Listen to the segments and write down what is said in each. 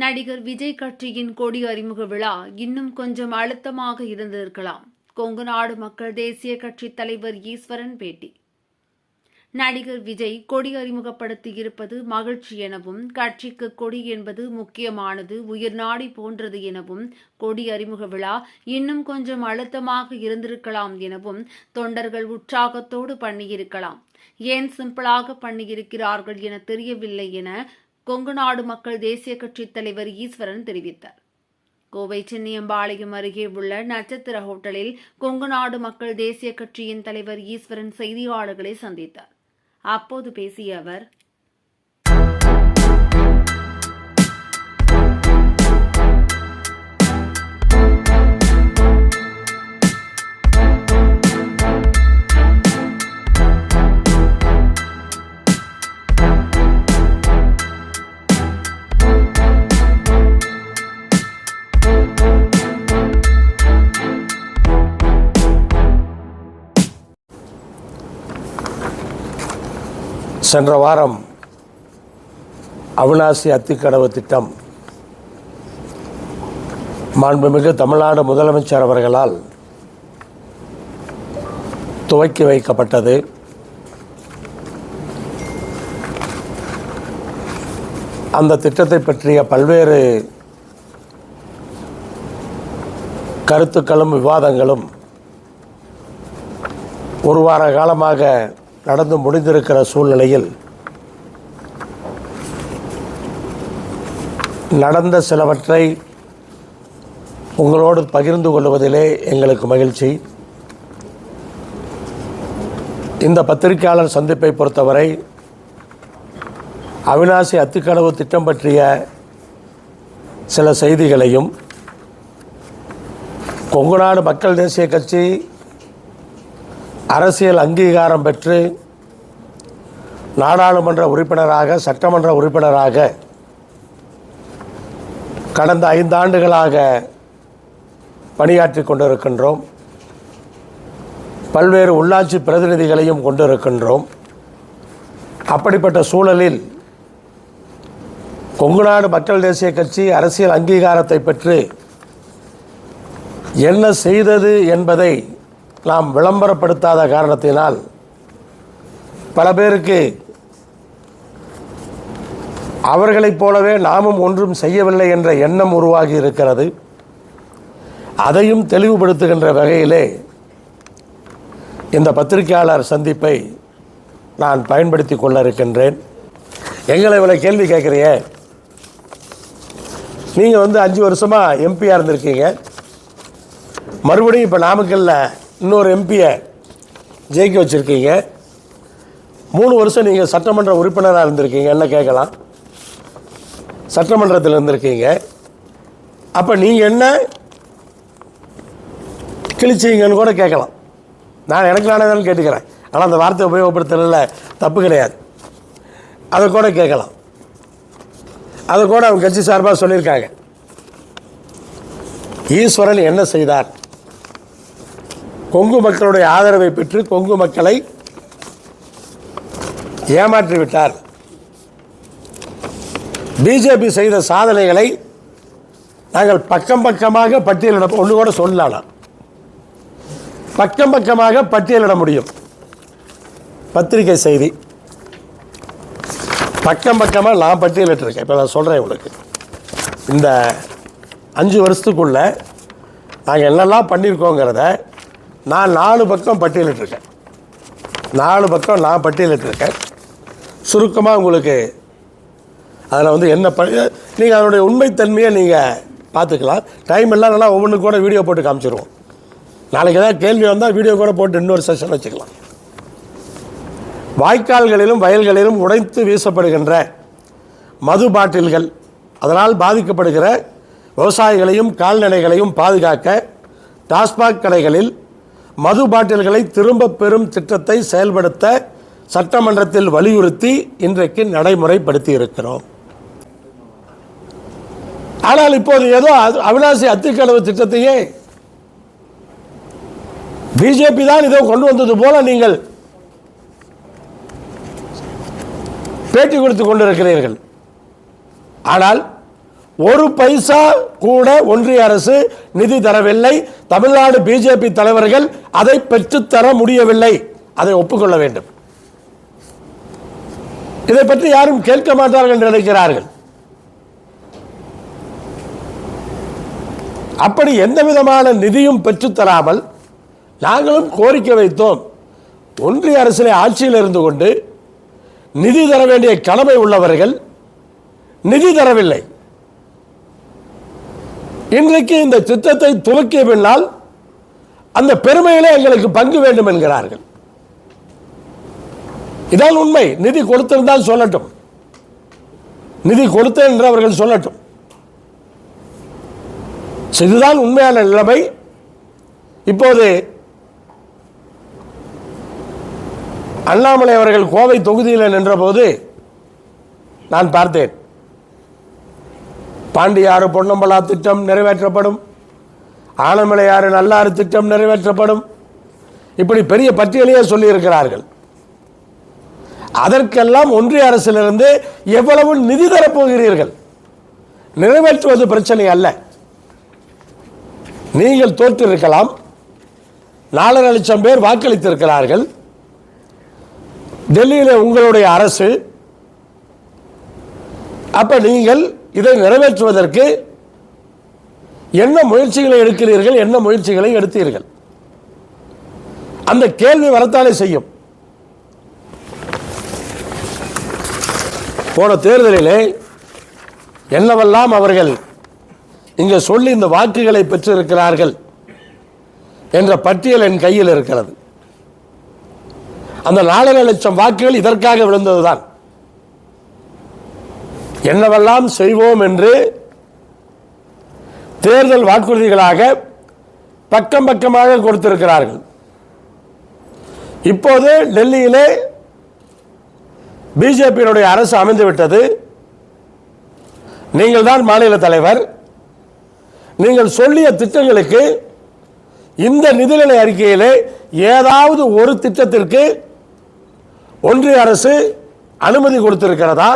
நடிகர் விஜய் கட்சியின் கொடி அறிமுக விழா இன்னும் கொஞ்சம் அழுத்தமாக இருந்திருக்கலாம். கொங்கு நாடு மக்கள் தேசிய கட்சி தலைவர் ஈஸ்வரன் பேட்டி. நடிகர் விஜய் கொடி அறிமுகப்படுத்தி இருப்பது மகிழ்ச்சி எனவும் கட்சிக்கு கொடி என்பது முக்கியமானது உயிர் நாடி போன்றது எனவும் கொடி அறிமுக விழா இன்னும் கொஞ்சம் அழுத்தமாக இருந்திருக்கலாம் எனவும் தொண்டர்கள் உற்சாகத்தோடு பண்ணியிருக்கலாம். ஏன் சிம்பிளாக பண்ணியிருக்கிறார்கள் என தெரியவில்லை என கொங்கு நாடு மக்கள் தேசிய கட்சி தலைவர் ஈஸ்வரன் தெரிவித்தார். கோவை சென்னியம்பாளையம் அருகே உள்ள நட்சத்திர ஹோட்டலில் கொங்கு நாடு மக்கள் தேசிய கட்சியின் தலைவர் ஈஸ்வரன் செய்தியாளர்களை சந்தித்தார். அப்போது பேசிய அவர் சென்ற வாரம் அவிநாசி அத்திக்கடவு திட்டம் மாண்புமிகு தமிழ்நாடு முதலமைச்சர் அவர்களால் துவக்கி வைக்கப்பட்டது. அந்த திட்டத்தை பற்றிய பல்வேறு கருத்துக்களும் விவாதங்களும் ஒரு வார காலமாக நடந்து முடிந்திருக்கிற சூழ்நிலையில் நடந்த சிலவற்றை உங்களோடு பகிர்ந்து கொள்வதிலே எங்களுக்கு மகிழ்ச்சி. இந்த பத்திரிகையாளர் சந்திப்பை பொறுத்தவரை அவிநாசி அத்திக்கடவு திட்டம் பற்றிய சில செய்திகளையும் கொங்குநாடு மக்கள் தேசிய கட்சி அரசியல் அங்கீகாரம் பெற்று நாடாளுமன்ற உறுப்பினராக சட்டமன்ற உறுப்பினராக கடந்த ஐந்தாண்டுகளாக பணியாற்றி கொண்டிருக்கின்றோம். பல்வேறு உள்ளாட்சி பிரதிநிதிகளையும் கொண்டிருக்கின்றோம். அப்படிப்பட்ட சூழலில் கொங்குநாடு மக்கள் தேசிய கட்சி அரசியல் அங்கீகாரத்தை பெற்று என்ன செய்தது என்பதை நாம் விளம்பரப்படுத்தாத காரணத்தினால் பல பேருக்கு அவர்களைப் போலவே நாமும் ஒன்றும் செய்யவில்லை என்ற எண்ணம் உருவாகி இருக்கிறது. அதையும் தெளிவுபடுத்துகின்ற வகையிலே இந்த பத்திரிகையாளர் சந்திப்பை நான் பயன்படுத்தி கொள்ள இருக்கின்றேன். எங்களை இவ்வளோ கேள்வி கேட்குறிய? நீங்கள் வந்து அஞ்சு வருஷமாக எம்பியாக இருந்திருக்கீங்க. மறுபடியும் இப்போ நாமக்கல்ல இன்னொரு எம்பியை ஜெயிக்க வச்சுருக்கீங்க. மூணு வருஷம் நீங்கள் சட்டமன்ற உறுப்பினராக இருந்திருக்கீங்க. என்ன கேட்கலாம்? சட்டமன்றத்தில் இருந்திருக்கீங்க. அப்போ நீங்கள் என்ன கிழிச்சிங்கன்னு கூட கேட்கலாம். நான் எனக்கு நானே தான் கேட்டுக்கிறேன். ஆனால் அந்த வார்த்தை உபயோகப்படுத்துறதுல தப்பு கிடையாது. அதை கூட கேட்கலாம். அதை கூட அவங்க கட்சி சார்பாக சொல்லியிருக்காங்க. ஈஸ்வரன் என்ன செய்தார்? கொங்கு மக்களுடைய ஆதரவை பெற்று கொங்கு மக்களை ஏமாற்றிவிட்டார். பிஜேபி செய்த சாதனைகளை நாங்கள் பக்கம் பக்கமாக பட்டியலிட ஒன்று கூட சொல்லலாம் பக்கம் பக்கமாக பட்டியலிட முடியும். பத்திரிகை செய்தி. பக்கம் பக்கமாக நான் பட்டியலிட்டிருக்கேன். இப்போ நான் சொல்கிறேன் உங்களுக்கு. இந்த அஞ்சு வருஷத்துக்குள்ள நாங்கள் என்னெல்லாம் பண்ணியிருக்கோங்கிறத நான் நாலு பக்கம் பட்டியலிட்டிருக்கேன். நாலு பக்கம் நான் பட்டியலிட்டிருக்கேன். சுருக்கமாக உங்களுக்கு அதில் வந்து என்ன ப நீங்கள் அதனுடைய உண்மைத்தன்மையை நீங்கள் பார்த்துக்கலாம். டைம் எல்லாம் நல்லா ஒவ்வொன்றுக்கு கூட வீடியோ போட்டு காமிச்சிருவோம். நாளைக்கு ஏதாவது கேள்வி வந்தால் வீடியோ கூட போட்டு இன்னொரு செஷன் வச்சுக்கலாம். வாய்க்கால்களிலும் வயல்களிலும் உடைத்து வீசப்படுகின்ற மது பாட்டில்கள் அதனால் பாதிக்கப்படுகிற விவசாயிகளையும் கால்நடைகளையும் பாதுகாக்க டாஸ்மாக் கடைகளில் மது பாட்டில்களை திரும்ப பெறும் திட்டத்தை செயல்படுத்த சட்டமன்றத்தில் வலியுறுத்தி இன்றைக்கு நடைமுறைப்படுத்தி இருக்கிறோம் ஆனால் இப்போது ஏதோ அவினாசி அத்திக்கடவு திட்டத்தையே பிஜேபி தான் இதை கொண்டு வந்தது போல நீங்கள் பேட்டி கொடுத்து கொண்டிருக்கிறீர்கள். ஆனால் ஒரு பைசா கூட ஒன்றிய அரசு நிதி தரவில்லை. தமிழ்நாடு பிஜேபி தலைவர்கள் அதை பெற்றுத்தர முடியவில்லை. அதை ஒப்புக்கொள்ள வேண்டும். இதை பற்றி யாரும் கேட்க மாட்டார்கள் என்று நினைக்கிறார்கள். அப்படி எந்த விதமான நிதியும் பெற்றுத்தராமல் நாங்களும் கோரிக்கை வைத்தோம். ஒன்றிய அரசிலே ஆட்சியில் இருந்து கொண்டு நிதி தர வேண்டிய கடமை உள்ளவர்கள் நிதி தரவில்லை. இன்றைக்கு இந்த திட்டத்தை துவக்கிய பின்னால் அந்த பெருமையிலே எங்களுக்கு பங்கு வேண்டும் என்கிறார்கள். இதான் உண்மை. நிதி கொடுத்திருந்தால் சொல்லட்டும். நிதி கொடுத்தேன் என்று அவர்கள் சொல்லட்டும். இதுதான் உண்மையான நிலைமை. இப்போது அண்ணாமலை அவர்கள் கோவை தொகுதியில் நின்றபோது நான் பார்த்தேன். பாண்டியாறு பொன்னம்பலா திட்டம் நிறைவேற்றப்படும். ஆனமலையாறு நல்லாறு திட்டம் நிறைவேற்றப்படும். இப்படி பெரிய பட்டியலையே சொல்லியிருக்கிறார்கள். அதற்கெல்லாம் ஒன்றிய அரசிலிருந்து எவ்வளவு நிதி தரப்போகிறீர்கள்? நிறைவேற்றுவது பிரச்சனை அல்ல. நீங்கள் தோற்றிருக்கலாம். நாலரை லட்சம் பேர் வாக்களித்திருக்கிறார்கள். டெல்லியில் உங்களுடைய அரசு. அப்ப நீங்கள் இதை நிறைவேற்றுவதற்கு என்ன முயற்சிகளை எடுக்கிறீர்கள் என்ன முயற்சிகளை எடுத்தீர்கள்? அந்த கேள்வி வரத்தாலே செய்யும். போன தேர்தலிலே என்னவெல்லாம் அவர்கள் இங்கே சொல்லி இந்த வாக்குகளை பெற்றிருக்கிறார்கள் என்ற பட்டியல் என் கையில் இருக்கிறது. அந்த நாலரை லட்சம் வாக்குகள் இதற்காக விழுந்ததுதான். என்னவெல்லாம் செய்வோம் என்று தேர்தல் வாக்குறுதிகளாக பக்கம் பக்கமாக கொடுத்திருக்கிறார்கள். இப்போது டெல்லியிலே பிஜேபியினுடைய அரசு அமைந்துவிட்டது. நீங்கள் தான் மாநில தலைவர். நீங்கள் சொல்லிய திட்டங்களுக்கு இந்த நிதிநிலை அறிக்கையிலே ஏதாவது ஒரு திட்டத்திற்கு ஒன்றிய அரசு அனுமதி கொடுத்திருக்கிறதா?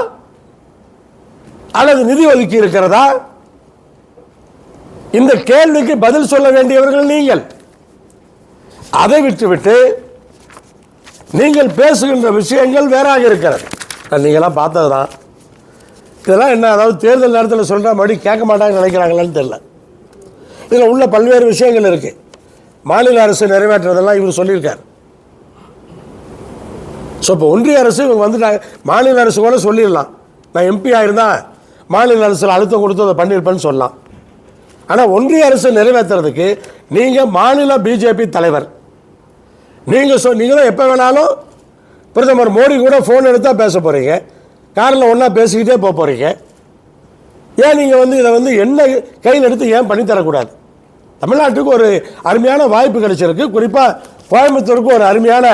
அல்லது நிதி ஒதுக்கி இருக்கிறதா? இந்த கேள்விக்கு பதில் சொல்ல வேண்டியவர்கள் நீங்கள். அதை விட்டுவிட்டு நீங்கள் பேசுகின்ற விஷயங்கள் வேறாக இருக்கிறது. நீங்களாம் பார்த்தது தான் இதெல்லாம் என்ன அதாவது தேர்தல் நேரத்தில் சொல்கிற மறுபடி கேட்க மாட்டாங்கன்னு நினைக்கிறாங்களான்னு தெரியல. இதில் உள்ள பல்வேறு விஷயங்கள் இருக்குது மாநில அரசு நிறைவேற்றுறதெல்லாம் இவர் சொல்லியிருக்கார். ஸோ இப்போ ஒன்றிய அரசு இவங்க வந்துட்டாங்க. மாநில அரசு கூட சொல்லிடலாம். நான் எம்பி ஆயிருந்தேன் மாநில அரசில் அழுத்தம் கொடுத்து அதை பண்ணியிருப்பேன்னு சொல்லலாம் ஆனால் ஒன்றிய அரசு நிறைவேற்றுறதுக்கு நீங்கள் மாநில பிஜேபி தலைவர். நீங்கள் சொ நீங்கள் தான் எப்போ வேணாலும் பிரதமர் மோடி கூட ஃபோன் எடுத்தால் பேச போகிறீங்க காரில் ஒன்றா பேசிக்கிட்டே போக போகிறீங்க ஏன் நீங்கள் வந்து இதை வந்து என்ன கையில் எடுத்து ஏன் பண்ணி தரக்கூடாது? தமிழ்நாட்டுக்கு ஒரு அருமையான வாய்ப்பு கிடைச்சிருக்கு. குறிப்பாக கோயம்புத்தூருக்கு ஒரு அருமையான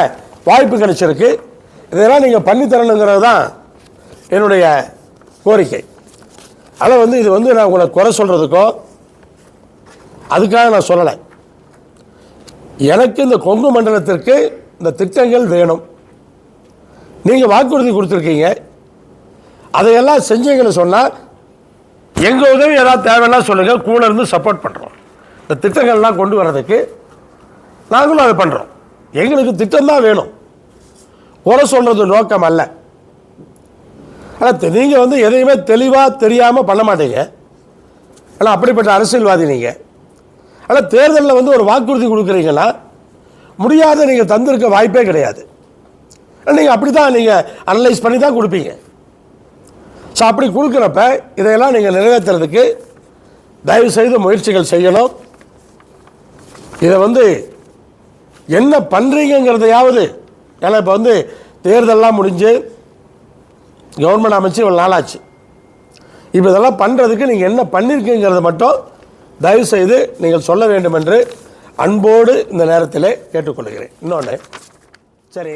வாய்ப்பு கிடைச்சிருக்கு. இதெல்லாம் நீங்கள் பண்ணி தரணுங்கிறது தான் என்னுடைய கோரிக்கை. ஆனால் வந்து இது வந்து நான் உங்களை குறை சொல்கிறதுக்கோ அதுக்காக நான் சொல்லலை. எனக்கு இந்த கொங்கு மண்டலத்திற்கு இந்த திட்டங்கள் வேணும். நீங்கள் வாக்குறுதி கொடுத்துருக்கீங்க. அதையெல்லாம் செஞ்சீங்கன்னு சொன்னால் எங்கள் உதவி ஏதாவது தேவைன்னா சொல்லுங்கள் கூட இருந்து சப்போர்ட் பண்ணுறோம் இந்த திட்டங்கள்லாம் கொண்டு வர்றதுக்கு நாங்களும் அதை பண்ணுறோம் எங்களுக்கு திட்டம் தான் வேணும். குறை சொல்கிறது நோக்கம் அல்ல. ஆனால் நீங்கள் வந்து எதையுமே தெளிவாக தெரியாமல் பண்ண மாட்டீங்க. ஆனால் அப்படிப்பட்ட அரசியல்வாதி நீங்கள் ஆனால் தேர்தலில் வந்து ஒரு வாக்குறுதி கொடுக்குறீங்கன்னா முடியாத நீங்கள் தந்திருக்க வாய்ப்பே கிடையாது. நீங்கள் அப்படி தான் நீங்கள் அனலைஸ் பண்ணி தான் கொடுப்பீங்க. ஸோ அப்படி கொடுக்குறப்ப இதையெல்லாம் நீங்கள் நிறைவேற்றுறதுக்கு தயவு செய்து முயற்சிகள் செய்யணும். இதை வந்து என்ன பண்ணுறீங்கிறதையாவது ஏன்னா இப்போ வந்து தேர்தலெலாம் முடிஞ்சு கவர்மெண்ட் அமைச்சு இவ்வளோ நாளாச்சு. இப்போ இதெல்லாம் பண்ணுறதுக்கு நீங்கள் என்ன பண்ணியிருக்கீங்கிறத மட்டும் தயவுசெய்து நீங்கள் சொல்ல வேண்டும் என்று அன்போடு இந்த நேரத்தில் கேட்டுக்கொள்கிறேன். இன்னொன்று சரி